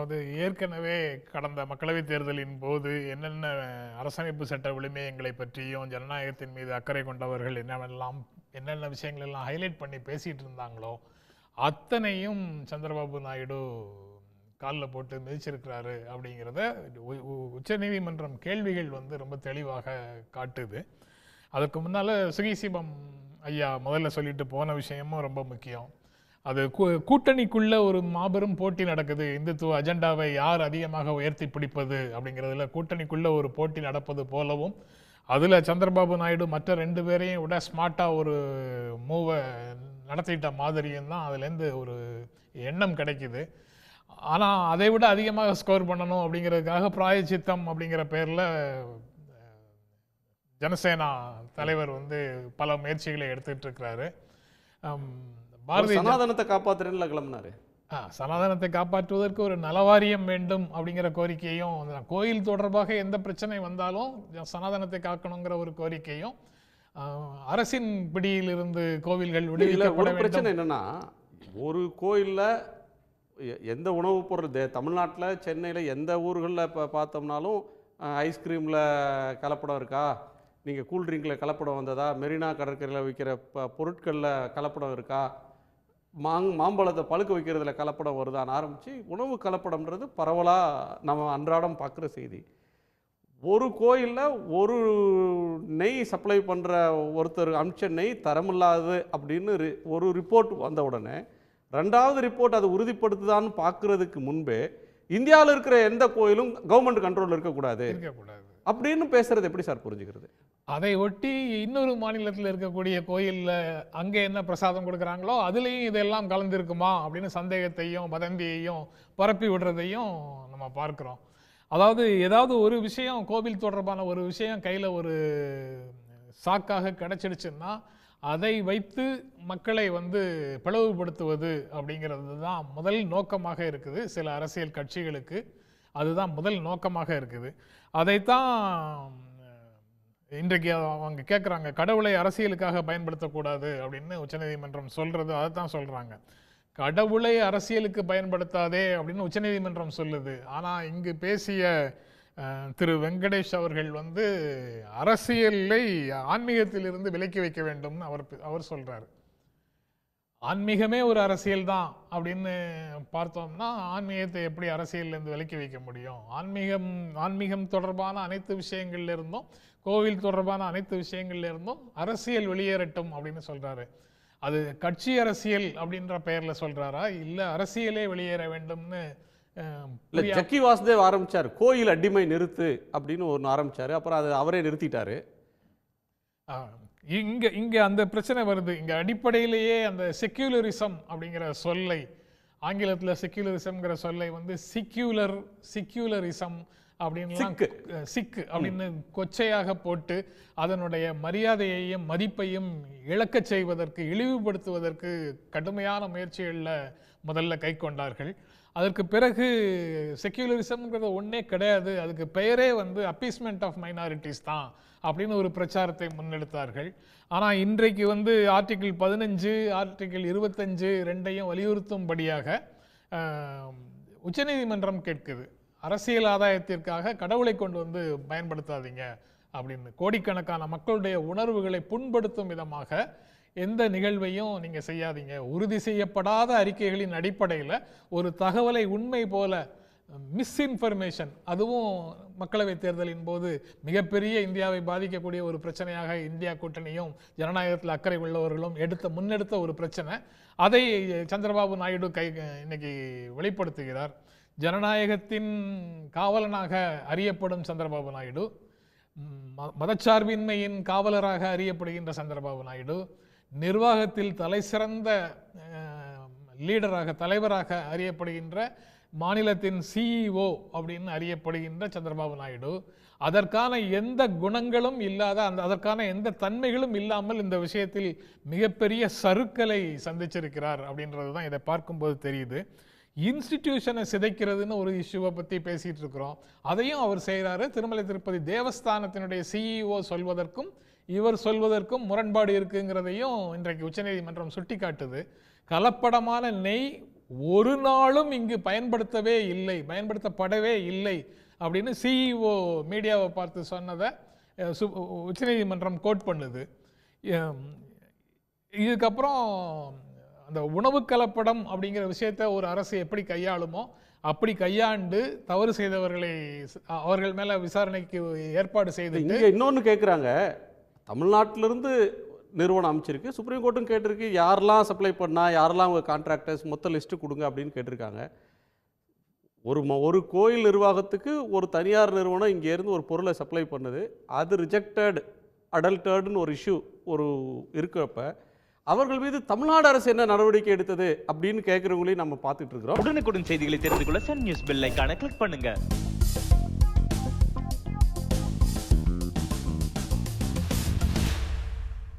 அதாவது ஏற்கனவே கடந்த மக்களவைத் தேர்தலின் போது என்னென்ன அரசமைப்பு சட்ட விழுமியங்களை பற்றியும் ஜனநாயகத்தின் மீது அக்கறை கொண்டவர்கள் என்னவெல்லாம் என்னென்ன விஷயங்கள் எல்லாம் ஹைலைட் பண்ணி பேசிகிட்டு இருந்தாங்களோ அத்தனையும் சந்திரபாபு நாயுடு காலில் போட்டு மிதிச்சிருக்கிறாரு அப்படிங்கிறத உ- உ- உச்சநீதிமன்றம் கேள்விகள் வந்து ரொம்ப தெளிவாக காட்டுது. அதுக்கு முன்னால் சுகிசிபம் ஐயா முதல்ல சொல்லிட்டு போன விஷயமும் ரொம்ப முக்கியம். அது கூ- கூட்டணிக்குள்ள ஒரு மாபெரும் போட்டி நடக்குது. இந்துத்துவ அஜெண்டாவை யார் அதிகமாக உயர்த்தி பிடிப்பது அப்படிங்கிறதுல கூட்டணிக்குள்ள ஒரு போட்டி நடப்பது போலவும் அதில் சந்திரபாபு நாயுடு மற்ற ரெண்டு பேரையும் விட ஸ்மார்ட்டாக ஒரு மூவை நடத்திட்ட மாதிரியும் தான் அதுலேருந்து ஒரு எண்ணம் கிடைக்குது. ஆனால் அதை விட அதிகமாக ஸ்கோர் பண்ணணும் அப்படிங்கிறதுக்காக பிராயச்சித்தம் அப்படிங்கிற பேரில் ஜனசேனா தலைவர் வந்து பல முயற்சிகளை எடுத்துகிட்டு இருக்கிறாரு. பாரதிய சனாதனத்தை காப்பாத்துறேன்ல கிளம்புனாரு. ஆ, சனாதனத்தை காப்பாற்றுவதற்கு ஒரு நலவாரியம் வேண்டும் அப்படிங்கிற கோரிக்கையும் கோயில் தொடர்பாக எந்த பிரச்சனை வந்தாலும் சனாதனத்தை காக்கணுங்கிற ஒரு கோரிக்கையும் அரசின் பிடியிலிருந்து கோவில்கள் விடுவிக்கப்பட பிரச்சனை என்னன்னா ஒரு கோயில்ல எந்த உணவுப் பொருள் தமிழ்நாட்டுல சென்னையில எந்த ஊர்களில் இப்போ பார்த்தோம்னாலும் ஐஸ்கிரீமில் கலப்படம் இருக்கா? நீங்கள் கூல்ட்ரிங்கில் கலப்படம் வந்ததா? மெரினா கடற்கரையில் விற்கிற ப பொருட்களில் கலப்படம் இருக்கா? மாங் மாம்பழத்தை பழுக்க வைக்கிறதுல கலப்படம் வருதான்னு ஆரம்பித்து உணவு கலப்படம்ன்றது பரவலாக நம்ம அன்றாடம் பார்க்குற செய்தி. ஒரு கோயிலில் ஒரு நெய் சப்ளை பண்ணுற ஒருத்தர் அமிச்ச நெய் தரமில்லாது அப்படின்னு ரி- ஒரு ரிப்போர்ட் வந்த உடனே ரெண்டாவது ரிப்போர்ட் அதை உறுதிப்படுத்துதான்னு பார்க்குறதுக்கு முன்பே இந்தியாவில் இருக்கிற எந்த கோயிலும் கவர்மெண்ட் கண்ட்ரோலில் இருக்கக்கூடாது. இருக்கக்கூடாது. அப்படின்னு பேசுறது எப்படி சார் புரிஞ்சுக்கிறது? அதை ஒட்டி இன்னொரு மாநிலத்தில் இருக்கக்கூடிய கோயிலில் அங்கே என்ன பிரசாதம் கொடுக்குறாங்களோ அதுலேயும் இதெல்லாம் கலந்துருக்குமா அப்படின்னு சந்தேகத்தையும் வதந்தியையும் பரப்பி விடுறதையும் நம்ம பார்க்குறோம். அதாவது ஏதாவது ஒரு விஷயம் கோவில் தொடர்பான ஒரு விஷயம் கையில் ஒரு சாக்காக கிடச்சிடுச்சுன்னா அதை வைத்து மக்களை வந்து பிளவுபடுத்துவது அப்படிங்கிறது தான் முதல் நோக்கமாக இருக்குது சில அரசியல் கட்சிகளுக்கு. அதுதான் முதல் நோக்கமாக இருக்குது. அதைத்தான் இன்றைக்கு அவங்க கேட்குறாங்க கடவுளை அரசியலுக்காக பயன்படுத்தக்கூடாது அப்படின்னு உச்சநீதிமன்றம் சொல்கிறது அதை தான் சொல்கிறாங்க கடவுளை அரசியலுக்கு பயன்படுத்தாதே அப்படின்னு உச்சநீதிமன்றம் சொல்லுது. ஆனால் இங்கு பேசிய திரு வெங்கடேஷ் அவர்கள் வந்து அரசியலை ஆன்மீகத்திலிருந்து விலக்கி வைக்க வேண்டும்னு அவர் அவர் சொல்கிறார் ஆன்மீகமே ஒரு அரசியல் தான் அப்படின்னு பார்த்தோம்னா ஆன்மீகத்தை எப்படி அரசியல்ல இருந்து விலக்கி வைக்க முடியும்? ஆன்மீகம் ஆன்மீகம் தொடர்பான அனைத்து விஷயங்கள்ல இருந்தும் கோவில் தொடர்பான அனைத்து விஷயங்கள்ல இருந்தும் அரசியல் வெளியேறட்டும் அப்படின்னு சொல்றாரு. அது கட்சி அரசியல் அப்படின்ற பெயர்ல சொல்றாரா? இல்ல அரசியலே வெளியேற வேண்டும்னு இல்லை ஜக்கி வாசுதேவ் ஆரம்பிச்சார். கோயில் அடிமை நிறுத்து அப்படின்னு ஒன்று ஆரம்பிச்சாரு. அப்புறம் அதை அவரே நிறுத்திட்டாரு. இங்க இங்க அந்த பிரச்சனை வருது. இங்க அடிப்படையிலேயே அந்த செக்யூலரிசம் அப்படிங்கிற சொல்லை ஆங்கிலத்துல செக்யூலரிசம்ங்கிற சொல்லை வந்து சிக்யூலர் சிக்யூலரிசம் அப்படின்லாம் சிக்கு. அஹ், சிக்கு அப்படின்னு கொச்சையாக போட்டு அதனுடைய மரியாதையையும் மதிப்பையும் இழக்கச் செய்வதற்கு இழிவுபடுத்துவதற்கு கடுமையான முயற்சிகளில் முதல்ல கை கொண்டார்கள். அதற்கு பிறகு செக்யூலரிசம்ங்கிறது ஒன்றே கிடையாது. அதுக்கு பெயரே வந்து அப்பீஸ்மெண்ட் ஆஃப் மைனாரிட்டிஸ் தான் அப்படின்னு ஒரு பிரச்சாரத்தை முன்னெடுத்தார்கள். ஆனால் இன்றைக்கு வந்து ஆர்டிகிள் பதினஞ்சு ஆர்டிகிள் இருபத்தஞ்சு ரெண்டையும் வலியுறுத்தும்படியாக உச்சநீதிமன்றம் கேட்குது. அரசியல் ஆதாயத்திற்காக கடவுளை கொண்டு வந்து பயன்படுத்தாதீங்க அப்படின்னு கோடிக்கணக்கான மக்களுடைய உணர்வுகளை புண்படுத்தும் விதமாக எந்த நிகழ்வையும் நீங்கள் செய்யாதீங்க. உறுதி செய்யப்படாத அறிக்கைகளின் அடிப்படையில் ஒரு தகவலை உண்மை போல மிஸ்இன்ஃபர்மேஷன் அதுவும் மக்களவைத் தேர்தலின் போது மிகப்பெரிய இந்தியாவை பாதிக்கக்கூடிய ஒரு பிரச்சனையாக இந்தியா கூட்டணியும் ஜனநாயகத்தில் அக்கறை உள்ளவர்களும் எடுத்த முன்னெடுத்த ஒரு பிரச்சனை. அதை சந்திரபாபு நாயுடு கை இன்னைக்கு வெளிப்படுத்துகிறார். ஜனநாயகத்தின் காவலனாக அறியப்படும் சந்திரபாபு நாயுடு ம- மதச்சார்பின்மையின் காவலராக அறியப்படுகின்ற சந்திரபாபு நாயுடு நிர்வாகத்தில் தலைசிறந்த லீடராக தலைவராக அறியப்படுகின்ற மாநிலத்தின் சிஇஓ அப்படின்னு அறியப்படுகின்ற சந்திரபாபு நாயுடு. அதற்கான எந்த குணங்களும் இல்லாத அந்த அதற்கான எந்த தன்மைகளும் இல்லாமல் இந்த விஷயத்தில் மிகப்பெரிய சருக்களை சந்திச்சிருக்கிறார் அப்படின்றது தான் இதை பார்க்கும்போது தெரியுது. இன்ஸ்டிடியூஷனை சிதைக்கிறதுன்னு ஒரு இஷ்யூவை பற்றி பேசிகிட்டு இருக்கிறோம். அதையும் அவர் செய்கிறாரு திருமலை திருப்பதி தேவஸ்தானத்தினுடைய சிஇஓ சொல்வதற்கும் இவர் சொல்வதற்கும் முரண்பாடு இருக்குங்கிறதையும் இன்றைக்கு உச்சநீதிமன்றம் சுட்டிக்காட்டுது. கலப்படமான நெய் ஒரு நாளும் இங்கு பயன்படுத்தவே இல்லை பயன்படுத்தப்படவே இல்லை அப்படின்னு சிஇஓ மீடியாவை பார்த்து சொன்னதை சு- உச்சநீதிமன்றம் கோட் பண்ணுது. இதுக்கப்புறம் அந்த உணவு கலப்படம் அப்படிங்கிற விஷயத்த ஒரு அரசு எப்படி கையாளுமோ அப்படி கையாண்டு தவறு செய்தவர்களை அவர்கள் மேலே விசாரணைக்கு ஏற்பாடு செய்து இன்னொன்று கேட்குறாங்க தமிழ்நாட்டிலிருந்து நிறுவனம் அமைச்சிருக்கு. சுப்ரீம் கோர்ட்டும் கேட்டிருக்கு. யாரெல்லாம் சப்ளை பண்ணா யாரெல்லாம் அவங்க கான்ட்ராக்டர்ஸ் மொத்த லிஸ்ட்டு கொடுங்க அப்படின்னு கேட்டிருக்காங்க. ஒரு ம ஒரு கோயில் நிர்வாகத்துக்கு ஒரு தனியார் நிறுவனம் இங்கே இருந்து ஒரு பொருளை சப்ளை பண்ணுது. அது ரிஜெக்டட் அடல்டர்டுன்னு ஒரு இஷ்யூ ஒரு இருக்கிறப்ப அவர்கள் மீது தமிழ்நாடு அரசு என்ன நடவடிக்கை எடுத்தது அப்படின்னு கேட்குறவங்களையும் நம்ம பார்த்துட்டு இருக்கிறோம். உடனுக்குடன் செய்திகளை தெரிந்து கொள்ள சன் நியூஸ் பெல் ஐகானை கிளிக் பண்ணுங்கள்